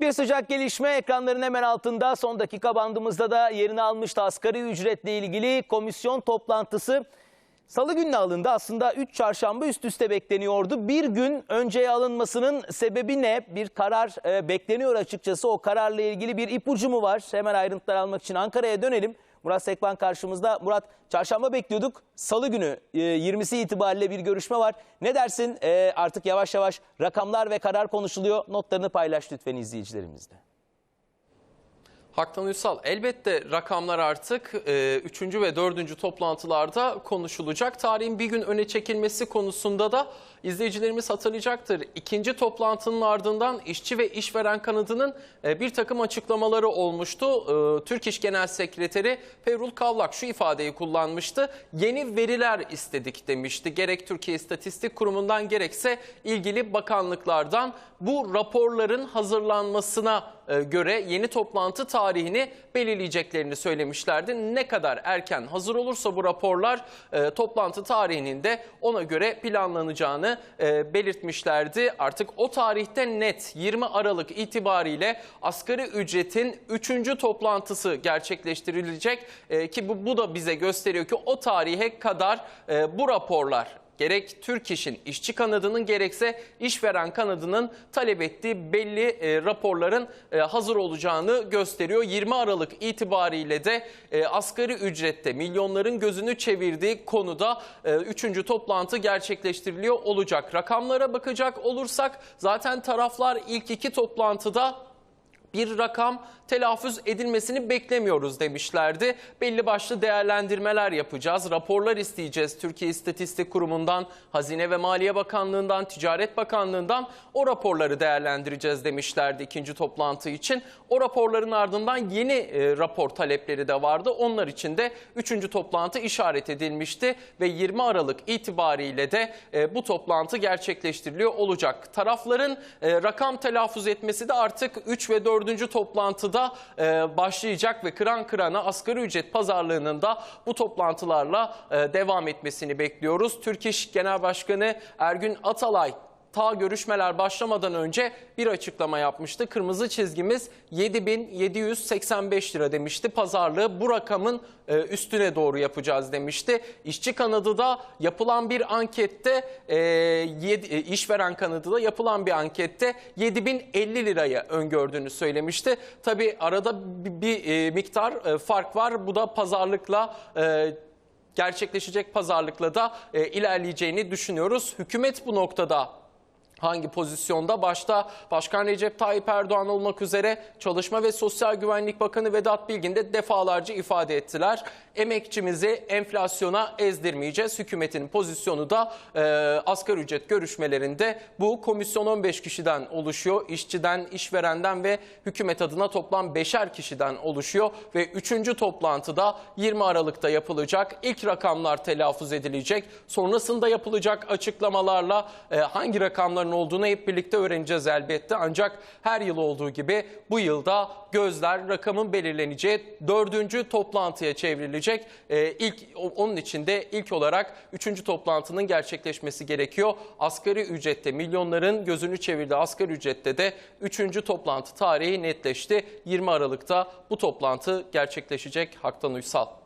Bir sıcak gelişme ekranların hemen altında son dakika bandımızda da yerini almıştı. Asgari ücretle ilgili komisyon toplantısı salı gününe alındı. Aslında 3 çarşamba üst üste bekleniyordu. Bir gün önceye alınmasının sebebi ne? Bir karar e, bekleniyor açıkçası. O kararla ilgili bir ipucu mu var? Hemen ayrıntılar almak için Ankara'ya dönelim. Murat Sekban karşımızda. Murat çarşamba bekliyorduk. Salı günü e, 20'si itibariyle bir görüşme var. Ne dersin? E, artık yavaş yavaş rakamlar ve karar konuşuluyor. Notlarını paylaş lütfen izleyicilerimizle. Haktan Ünsal elbette rakamlar artık 3. ve 4. toplantılarda konuşulacak. Tarihin bir gün öne çekilmesi konusunda da izleyicilerimiz hatırlayacaktır. İkinci toplantının ardından işçi ve işveren kanadının e, bir takım açıklamaları olmuştu. E, Türk İş Genel Sekreteri Pevrul Kavlak şu ifadeyi kullanmıştı. Yeni veriler istedik demişti. Gerek Türkiye İstatistik Kurumu'ndan gerekse ilgili bakanlıklardan bu raporların hazırlanmasına e, göre yeni toplantı tarihini belirleyeceklerini söylemişlerdi. Ne kadar erken hazır olursa bu raporlar e, toplantı tarihinin de ona göre planlanacağını e, belirtmişlerdi. Artık o tarihte net 20 Aralık itibariyle asgari ücretin 3. toplantısı gerçekleştirilecek E, ki bu, bu da bize gösteriyor ki o tarihe kadar e, bu raporlar gerek Türk İş'in işçi kanadının gerekse işveren kanadının talep ettiği belli e, raporların e, hazır olacağını gösteriyor. 20 Aralık itibariyle de e, asgari ücrette milyonların gözünü çevirdiği konuda 3. toplantı gerçekleştiriliyor olacak. Rakamlara bakacak olursak zaten taraflar ilk iki toplantıda bir rakam telaffuz edilmesini beklemiyoruz demişlerdi. Belli başlı değerlendirmeler yapacağız, raporlar isteyeceğiz Türkiye İstatistik Kurumu'ndan, Hazine ve Maliye Bakanlığı'ndan, Ticaret Bakanlığı'ndan o raporları değerlendireceğiz demişlerdi ikinci toplantı için. O raporların ardından yeni e, rapor talepleri de vardı. Onlar için de üçüncü toplantı işaret edilmişti ve 20 Aralık itibariyle de e, bu toplantı gerçekleştiriliyor olacak. Tarafların e, rakam telaffuz etmesi de artık 3 ve 4. toplantıda e, başlayacak ve kıran kırana asgari ücret pazarlığının da bu toplantılarla e, devam etmesini bekliyoruz. Türk İş Genel Başkanı Ergün Atalay ta görüşmeler başlamadan önce bir açıklama yapmıştı. Kırmızı çizgimiz 7785 lira demişti. Pazarlığı bu rakamın e, üstüne doğru yapacağız demişti. İşçi kanadı da yapılan bir ankette e, e, işveren kanadı da yapılan bir ankette 7050 lirayı öngördüğünü söylemişti. Tabii arada bir, miktar fark var. Bu da pazarlıkla gerçekleşecek pazarlıkla da e, ilerleyeceğini düşünüyoruz. Hükümet bu noktada hangi pozisyonda? Başta Başkan Recep Tayyip Erdoğan olmak üzere Çalışma ve Sosyal Güvenlik Bakanı Vedat Bilgin de defalarca ifade ettiler. Emekçimizi enflasyona ezdirmeyeceğiz. Hükümetin pozisyonu da e, asgari ücret görüşmelerinde bu komisyon 15 kişiden oluşuyor. İşçiden, işverenden ve hükümet adına toplam 5'er kişiden oluşuyor ve 3. toplantıda 20 Aralık'ta yapılacak. İlk rakamlar telaffuz edilecek. Sonrasında yapılacak açıklamalarla e, hangi rakamların olduğunu hep birlikte öğreneceğiz elbette. Ancak her yıl olduğu gibi bu yılda gözler rakamın belirleneceği dördüncü toplantıya çevrilecek. E, ilk onun için de ilk olarak üçüncü toplantının gerçekleşmesi gerekiyor. Asgari ücrette milyonların gözünü çevirdiği asgari ücrette de üçüncü toplantı tarihi netleşti. 20 Aralık'ta bu toplantı gerçekleşecek Haktan Uysal.